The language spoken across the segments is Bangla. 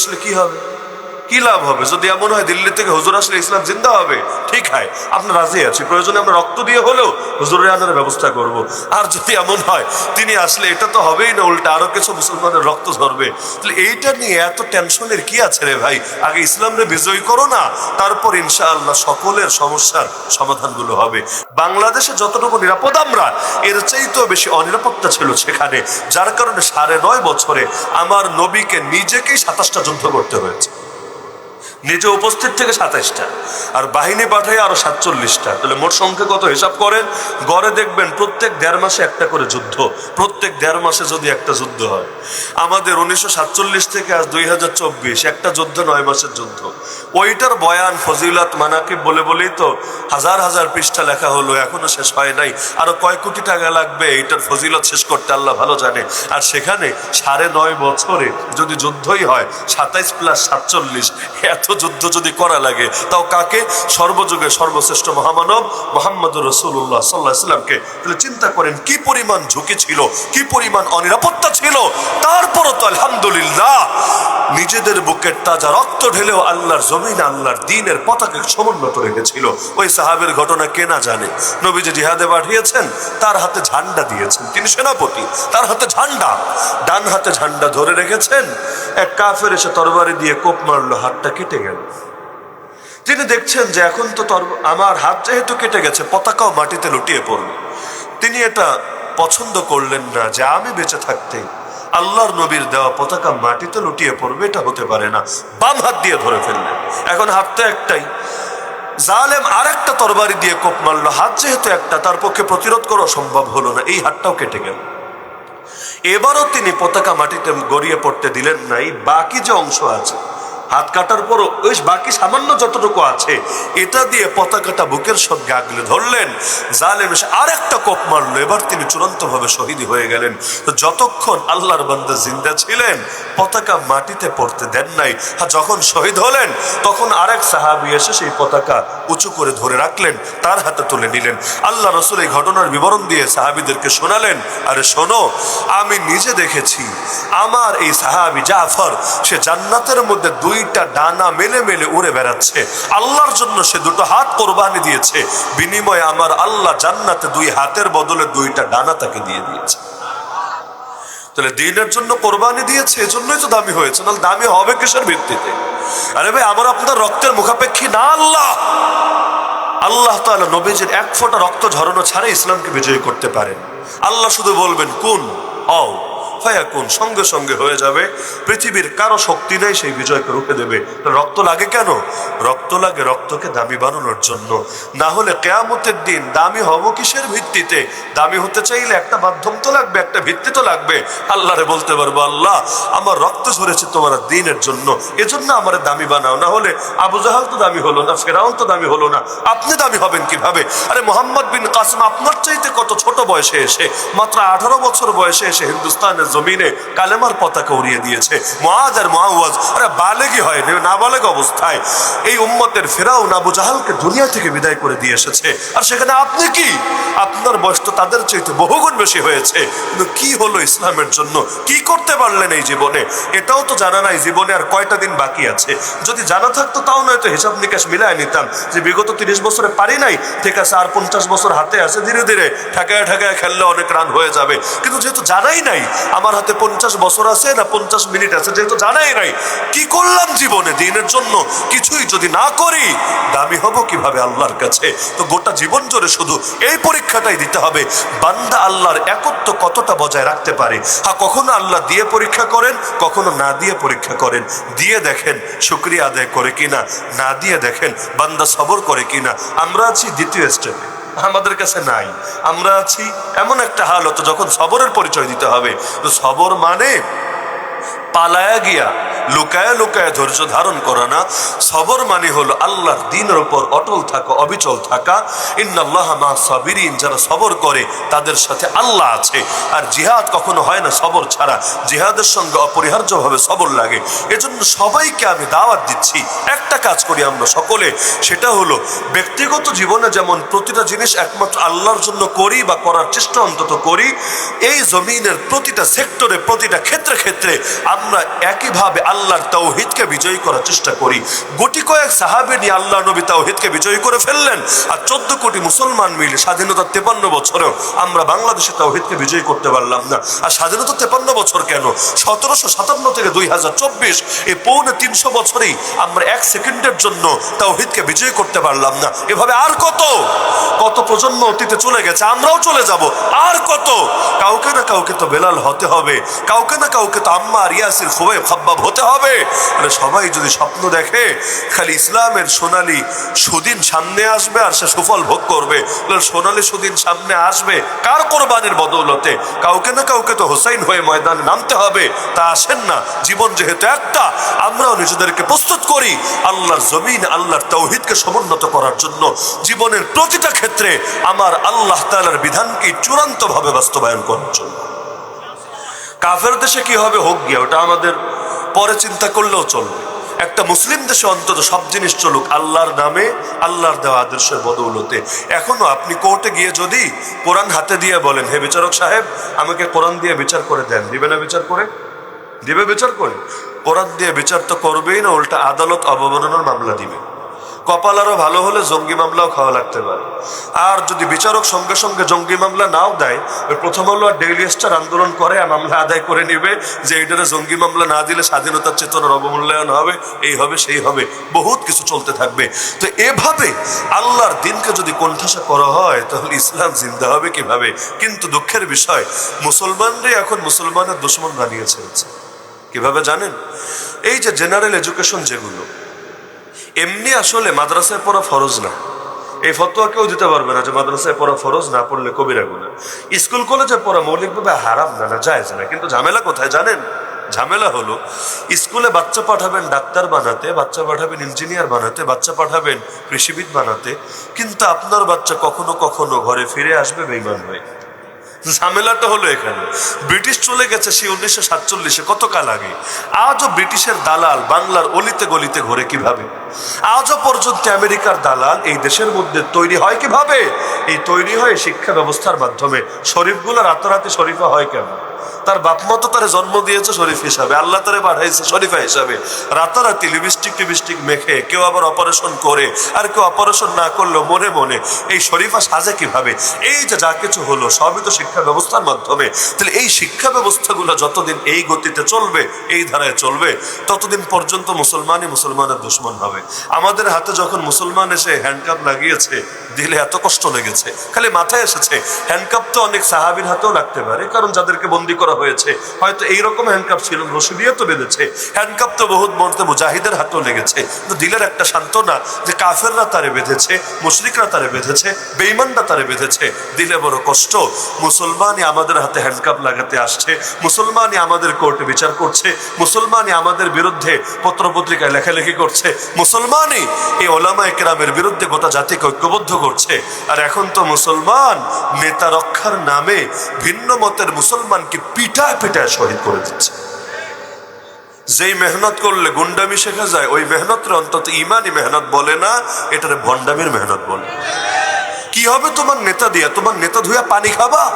আসলে কি হবে? কি লাভ হবে? যদি এমন হয় দিল্লি থেকে হুজুর আসলে ইসলাম জিন্দা হবে? ঠিক হয়। আপনার রাজি আছি। প্রয়োজনে আমরা রক্ত দিয়ে হলেও হুজুরের আনার ব্যবস্থা করব। আর যদি এমন হয়, তিনি আসলে এটা তো হবেই না, উল্টা আরও কিছু মুসলমানের রক্ত ঝরবে। তাহলে এইটা নিয়ে এত টেনশনের কি আছে রে ভাই? আগে ইসলামরে বিজয় করো না, তারপর ইনশাআল্লাহ সকলের সমস্যার সমাধানগুলো হবে। বাংলাদেশে যতটুকু নিরাপদ আমরা, এর চাইতেও বেশি অনিরাপত্তা ছিল সেখানে। যার কারণে সাড়ে নয় বছরে আমার নবীকে নিজেকেই সাতাশটা যুদ্ধ করতে হয়েছে। নিজে উপস্থিত থেকে সাতাইশটা, আর বাহিনী পাঠায় আরও সাতচল্লিশটা। তাহলে মোট সংখ্যা কত? হিসাব করেন, গড়ে দেখবেন প্রত্যেক দেড় মাসে একটা করে যুদ্ধ। প্রত্যেক দেড় মাসে যদি একটা যুদ্ধ হয়। আমাদের উনিশশো সাতচল্লিশ থেকে আজ দুই হাজার চব্বিশ, একটা যুদ্ধ, নয় মাসের যুদ্ধ। ওইটার বয়ান ফজিলত মানাকিব বলে বলেই তো হাজার হাজার পৃষ্ঠা লেখা হলো, এখনও শেষ হয় নাই। আরও কয় কোটি টাকা লাগবে? এইটার ফজিলত শেষ করতে আল্লাহ ভালো জানে। আর সেখানে সাড়ে নয় বছরে যদি যুদ্ধই হয়, সাতাইশ প্লাস সাতচল্লিশ, এত যুদ্ধ যদি করা লাগে, তাও কাকে? সর্বযুগে সর্বশ্রেষ্ঠ মহামানব মোহাম্মদ রসুল্লাহ সাল্লাহ ইসলামকে তাহলে চিন্তা করেন, কি পরিমাণ ঝুঁকি ছিল, কি পরিমাণ অনিরাপত্তা ছিল? তারপরও তো আলহামদুলিল্লাহ নিজেদের বুকের তাজা রক্ত ঢেলেও আল্লাহর জমিন, আল্লাহর দিনের পতাকে সমুন্নত রেখেছিল। ওই সাহাবের ঘটনা কে না জানে? নবীজি জিহাদে পাঠিয়েছেন, তার হাতে ঝান্ডা দিয়েছেন। তিনি সেনাপতি, তার হাতে ঝান্ডা। ডান হাতে ঝান্ডা ধরে রেখেছেন। এক কাফের এসে তরবারি দিয়ে কোপ মারলো, হাতটা কেটে গেল তিনি দেখছেন যে এখন তো আমার হাত যেহেতু কেটে গেছে, পতাকাও মাটিতে লুটিয়ে পড়বে। তিনি এটা পছন্দ করলেন না যে আমি বেঁচে থাকতে আল্লাহর নবীর দেওয়া পতাকা মাটিতে লুটিয়ে পড়বে, এটা হতে পারে না। বাম হাত দিয়ে ধরে ফেললেন। এখন হাতটা একটাই। জালেম আর একটা তরবারি দিয়ে কোপ মারলো। হাত যেহেতু একটা, তার পক্ষে প্রতিরোধ করা সম্ভব হলো না। এই হাতটাও কেটে গেল। এবারও তিনি পতাকা মাটিতে গড়িয়ে পড়তে দিলেন না এই বাকি যে অংশ আছে হাত কাটার পরও ওই বাকি সামান্য যতটুকু আছে, এটা দিয়ে পতাকাটা বুকের সঙ্গে আগলে ধরলেন। জালেম আর একটা কোপ মারলো, এবার তিনি চূড়ান্তভাবে শহীদ হয়ে গেলেন। তো যতক্ষণ আল্লাহর বান্দা জিন্দা ছিলেন, পতাকা মাটিতে পড়তে দেন নাই। যখন শহীদ হলেন, তখন আরেক সাহাবি এসে সেই পতাকা উঁচু করে ধরে রাখলেন, তার হাতে তুলে নিলেন। আল্লাহ রসুল এই ঘটনার বিবরণ দিয়ে সাহাবিদেরকে শোনালেন, আরে শোনো, আমি নিজে দেখেছি, আমার এই সাহাবি জাফর, সে জান্নাতের মধ্যে দুইটা ডানা মেলে মেলে উড়ে বেড়াচ্ছে। আল্লাহর জন্য সে দুটো হাত কোরবানি দিয়েছে। বিনিময়ে আমার আল্লাহ জান্নাতে দুই হাতের বদলে দুইটা ডানা তাকে দিয়ে দিয়েছে। তাহলে দিনের জন্য কোরবানি দিয়েছে, এজন্যই তো দামি হয়েছে। নাহলে দামি হবে কিসের ভিত্তিতে? আরে ভাই, আমার আপনার রক্তের মুখাপেক্ষী না আল্লাহ। আল্লাহ তাআলা নবীজির এক ফোঁটা রক্ত ঝরানো ছাড়া ইসলামকে বিজয়ী করতে পারেন। আল্লাহ শুধু বলবেন, কোন হও ফায়াকুন সঙ্গে সঙ্গে হয়ে যাবে। পৃথিবীর কারও শক্তি নেই, সেই বিজয়কে রুখে দেবে। রক্ত লাগে কেন? রক্ত লাগে রক্তকে দামি বানানোর জন্য। না হলে কেয়ামতের দিন দামি হব কিসের ভিত্তিতে? দামি হতে চাইলে একটা মাধ্যম তো লাগবে, একটা ভিত্তি তো লাগবে। আল্লাহরে বলতে পারব, আল্লাহ, আমার রক্ত ঝরেছে তোমার দিনের জন্য। এজন্য আমার দামি বানাও। না হলে আবু জাহাল তো দামি হলো না, ফেরাউন তো দামি হলো না। আপনি দামি হবেন কীভাবে? আরে মোহাম্মদ বিন কাসিম আপনার চাইতে কত ছোট বয়সে এসে, মাত্র আঠারো বছর বয়সে এসে হিন্দুস্তানের জমিনে কালেমার পতাকা উড়িয়ে দিয়েছে। মহাজ আর মহাওয়াজ আরে বালেগি হয়, না বালেগ অবস্থায়। এই উম্মতের ফেরাও আবু জাহালকে দুনিয়া থেকে বিদায় করে দিয়ে এসেছে। আর সেখানে আপনি কি? আপনার বয়স তো তাদের চাইতে বহুগুণ বেশি হয়েছে। কিন্তু কি হলো ইসলামের জন্য? কি করতে পারলেন এই জীবনে? এটাও তো জানা নাই, জীবনে আর কয়টা দিন বাকি আছে। যদি জানা থাকতো, তাও নয়তো হিসাব নিকাশ মিলায় নিতাম যে বিগত তিরিশ বছরে পারি নাই। ঠিক আছে, আর পঞ্চাশ বছর হাতে আছে, ধীরে ধীরে ঠেকায় ঠেকায় খেললে অনেক রান হয়ে যাবে। কিন্তু যেহেতু জানাই নাই আমার হাতে পঞ্চাশ বছর আছে না পঞ্চাশ মিনিট আছে, যেহেতু জানাই নাই। কি করলাম জীবনে? দিনের জন্য কিছুই যদি না করি, দামি হব কীভাবে আল্লাহর কাছে? তো গোটা জীবন জুড়ে শুধু এই পরীক্ষাটাই দিতে হবে। বান্দা আল্লাহর একত্ব কতটা বজায় রাখতে পারে? হ্যাঁ কখনো আল্লাহ দিয়ে পরীক্ষা করেন, কখনো না দিয়ে পরীক্ষা করেন। দিয়ে দেখেন শুক্রিয়া আদায় করে কিনা, না দিয়ে দেখেন বান্দা সবর করে কিনা। আমরা আছি দ্বিতীয় স্টেপে আমাদের কাছে নাই। আমরা আছি এমন একটা হালত যখন সবরের পরিচয় দিতে হবে। তো সবর মানে পালায়া গিয়া লুকায়া লুকায়া ধৈর্য ধারণ করা না। সবর মানে হলো আল্লাহর দিনের উপর অটল থাকা, অবিচল থাকা। ইন্নাল্লাহ সাবিরিন, যারা সবর করে, তাদের সাথে আল্লাহ আছে। আর জিহাদ কখনো হয় না সবর ছাড়া। জিহাদের সঙ্গে অপরিহার্যভাবে সবর লাগে। এজন্য সবাইকে আমি দাওয়াত দিচ্ছি। একটা কাজ করি আমরা সকলে, সেটা হলো ব্যক্তিগত জীবনে যেমন প্রতিটা জিনিস একমাত্র আল্লাহর জন্য করি বা করার চেষ্টা অন্তত করি, এই জমিনের প্রতিটা সেক্টরে, প্রতিটা ক্ষেত্রে ক্ষেত্রে আমরা একইভাবে আল্লাহর তাওহিদকে বিজয়ী করার চেষ্টা করি। গুটি কয়েক সাহাবে নিয়ে আল্লাহ নবী তাওহিদকে বিজয়ী করে ফেললেন আর চোদ্দ কোটি মুসলমান মিলে স্বাধীনতার তেপান্ন বছরেও আমরা বাংলাদেশে তাওহিদকে বিজয়ী করতে পারলাম না। আর স্বাধীনতা তেপান্ন বছর কেন? সতেরোশো সাতান্ন থেকে দুই হাজার চব্বিশ এই পৌনে তিনশো বছরেই আমরা এক সেকেন্ডের জন্য তাওহিদকে বিজয়ী করতে পারলাম না। এভাবে আর কত? কত প্রজন্ম অতীতে চলে গেছে, আমরাও চলে যাব। আর কত? কাউকে না কাউকে তো বেলাল হতে হবে। কাউকে না কাউকে তো আম্মা আর ইয়াসির খুবই খাব্বাব হতে হবে। আরে সবাই যদি স্বপ্ন দেখে, খালি ইসলামের সোনালি সুদিন সামনে আসবে আর সে সুফল ভোগ করবে। সোনালি সুদিন সামনে আসবে কার কোরবানির বদৌলতে? কাউকে না কাউকে তো হোসাইন হয়ে ময়দানে নামতে হবে। তা আসেন না। জীবন যেহেতু একটা, আমরাও নিজেদেরকে প্রস্তুত করি। আল্লাহর জমিন, আল্লাহর তৌহিদকে সমুন্নত করার জন্য জীবনের প্রতিটা ক্ষেত্রে আমার আল্লাহ তাআলার বিধানকে চূড়ান্তভাবে বাস্তবায়ন করার জন্য। কাফের দেশে কি হবে হোক গিয়া, ওটা আমাদের পরে চিন্তা করলেও চলবে। একটা মুসলিম দেশে অন্তত সব জিনিস চলুক, আল্লাহর নামে, আল্লাহর দেওয়া আদর্শের বদৌলতে। এখনও আপনি কোর্টে গিয়ে যদি কোরআন হাতে দিয়ে বলেন, হে বিচারক সাহেব, আমাকে কোরআন দিয়ে বিচার করে দেন। দিবে না বিচার করে? দিবে বিচার করে? কোরআন দিয়ে বিচার তো করবেই না, উল্টা আদালত অবমাননার মামলা দিবে। কপাল আরও ভালো হলে জঙ্গি মামলাও খাওয়া লাগতে পারে। আর যদি বিচারক সঙ্গে সঙ্গে জঙ্গি মামলা নাও দেয়, ওই প্রথম হলো আর ডেইলি স্টার আন্দোলন করে আর মামলা আদায় করে নিবে, যে এইটারে জঙ্গি মামলা না দিলে স্বাধীনতার চেতনার অবমূল্যায়ন হবে, এই হবে, সেই হবে, বহুত কিছু চলতে থাকবে। তো এভাবে আল্লাহর দিনকে যদি কোণঠাসা করা হয়, তাহলে ইসলাম জিন্দা হবে কীভাবে? কিন্তু দুঃখের বিষয়, মুসলমানরাই এখন মুসলমানের দুশ্মন বানিয়ে ছেড়েছে কীভাবে জানেন? এই যে জেনারেল এডুকেশন যেগুলো এমনি আসলে মাদ্রাসায় পড়া ফরজ না। এই ফতোয়া কেউ দিতে পারবে না যে মাদ্রাসায় পড়া ফরজ না পড়লে কবিরা গুণা। স্কুল, কলেজে পড়া মৌলিকভাবে হারাম না না যায় না। কিন্তু ঝামেলা কোথায় জানেন? ঝামেলা হলো, স্কুলে বাচ্চা পাঠাবেন ডাক্তার বানাতে, বাচ্চা পাঠাবেন ইঞ্জিনিয়ার বানাতে, বাচ্চা পাঠাবেন কৃষিবিদ বানাতে, কিন্তু আপনার বাচ্চা কখনো কখনো ঘরে ফিরে আসবে বেইমান হয়ে। ঝামেলাটা হলো এখানে। ব্রিটিশ চলে গেছে সেই উনিশশো সাতচল্লিশে, কতকাল আগে? আজও ব্রিটিশের দালাল বাংলার অলিতে গলিতে ঘোরে কীভাবে? আজও পর্যন্ত আমেরিকার দালাল এই দেশের মধ্যে তৈরি হয় কীভাবে? এই তৈরি হয় শিক্ষা ব্যবস্থার মাধ্যমে শরীফগুলো রাতারাতি শরীফা হয় কেন? তার বাপ মা তো তারে জন্ম দিয়েছে শরীফ হিসাবে, আল্লাহ তারে পাঠাইছে শরীফা হিসাবে। রাতারাতি লিপস্টিক টিপস্টিক মেখে কেউ আবার অপারেশন করে, আর কেউ অপারেশন না করলেও মনে মনে এই শরীফা সাজে কীভাবে? এই যে যা কিছু হলো, সবই তো শিক্ষা ব্যবস্থার মাধ্যমে। তাহলে এই শিক্ষা ব্যবস্থাগুলো যতদিন এই গতিতে চলবে, এই ধারায় চলবে, ততদিন পর্যন্ত মুসলমানই মুসলমানের দুশ্মন হবে। আমাদের হাতে যখন মুসলমান এসে হ্যান্ডকাপ লাগিয়েছে, দিলে এত কষ্ট লেগেছে। খালি মাথায় এসেছে হ্যান্ডকাপ তো অনেক সাহাবির হাতেও লাগতে পারে, কারণ যাদেরকে বন্দি করা হয়েছে। হয়তো এইরকম হ্যান্ডকাপ ছিল রশি দিয়ে তো বেঁধেছে। হ্যান্ডকাপ তো বহুত মরতে মুজাহিদের হাতেও লেগেছে। তো দিলের একটা সান্ত্বনা যে কাফেররা তারে বেঁধেছে, মুশরিকরা তারে বেঁধেছে বেইমানরা তারে বেঁধেছে। দিলে বড় কষ্ট। মুসলমানই আমাদের হাতে হ্যান্ডকাপ লাগাতে আসছে। মুসলমানই আমাদের কোর্টে বিচার করছে। মুসলমানই আমাদের বিরুদ্ধে পত্রপত্রিকায় লেখালেখি করছে। মুসলমানই এই ওলামা একরামের বিরুদ্ধে গোটা জাতিকে ঐক্যবদ্ধ করছে। আর এখন তো মুসলমান নেতা রক্ষার নামে ভিন্ন মতের মুসলমানকে পিটায় পিটায় শহীদ করে দিচ্ছে। যেই মেহনত করলে গুন্ডামি শেখা যায়, ওই মেহনতের অন্তত ইমানই মেহনত বলে না, এটারে ভণ্ডামির মেহনত বলে। কি হবে তোমার নেতা দিয়া? তোমার নেতা ধুয়া পানি খাবা?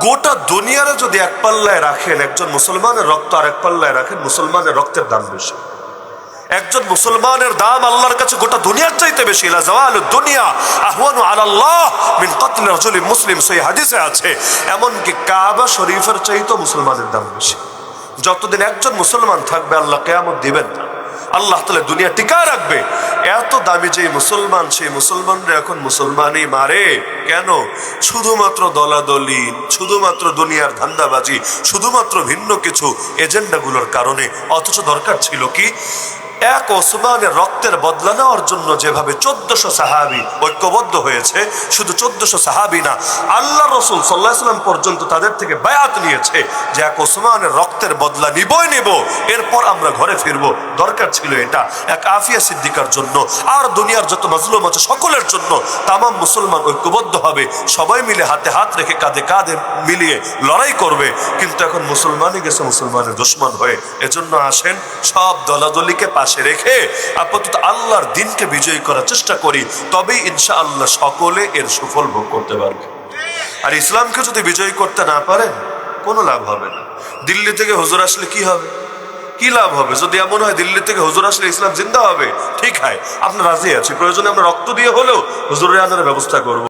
গোটা দুনিয়ারে যদি এক পাল্লায় রাখেন, একজন মুসলমানের রক্ত আর এক পাল্লায় রাখেন, মুসলমানের রক্তের দাম বেশি। একজন মুসলমানের দাম আল্লাহর কাছে গোটা দুনিয়ার চাইতে বেশি। লা জাওয়ালুদ দুনিয়া, আহওয়ানু আলাল্লাহ মিন কতল রাজুলিন মুসলিম। সহি হাদিসে আছে, এমনকি কাবা শরীফের চাইতেও মুসলমানের দাম বেশি। যতদিন একজন মুসলমান থাকবে, আল্লাহ কেয়ামত দিবেন না। আল্লাহ তাহলে দুনিয়া টিকা রাখবে। এত দামি যে মুসলমান, সেই মুসলমানরা এখন মুসলমানই মারে। কেন? শুধুমাত্র দলাদলি, শুধুমাত্র দুনিয়ার ধান্দাবাজি, শুধুমাত্র ভিন্ন কিছু এজেন্ডাগুলোর কারণে। অথচ দরকার ছিল কি? এক ওসমানের রক্তের বদলা নেওয়ার জন্য যেভাবে চোদ্দশো সাহাবি ঐক্যবদ্ধ হয়েছে, শুধু চোদ্দশো সাহাবি না, আল্লাহ রসুল সাল্লাহ সাল্লাম পর্যন্ত তাদের থেকে বায়াত নিয়েছে যে এক ওসমানের রক্তের বদলা নিবই নেব, এরপর আমরা ঘরে ফিরব। দরকার ছিল এটা এক আফিয়া সিদ্দিকার জন্য, আর দুনিয়ার যত মাজলুম আছে সকলের জন্য তামাম মুসলমান ঐক্যবদ্ধ হবে, সবাই মিলে হাতে হাত রেখে কাঁধে কাঁধে মিলিয়ে লড়াই করবে, কিন্তু এখন মুসলমানই গেছে মুসলমানের দুশ্মন হয়ে। এজন্য আসেন, সব দলাদলিকে পাশে রেখে আপাতত আল্লাহর দিনকে বিজয়ী করার চেষ্টা করি, তবেই ইনশা আল্লাহ সকলে এর সুফল ভোগ করতে পারবে। আর ইসলামকে যদি বিজয়ী করতে না পারেন, কোনো লাভ হবে না। দিল্লি থেকে হুজুর আসলে কি হবে? কি লাভ হবে? যদি এমন হয় দিল্লি থেকে হুজুর আসলে ইসলাম জিন্দা হবে, ঠিক হয়। আপনার রাজি আছি। প্রয়োজনে আমরা রক্ত দিয়ে হলেও হুজুরের আনার ব্যবস্থা করব।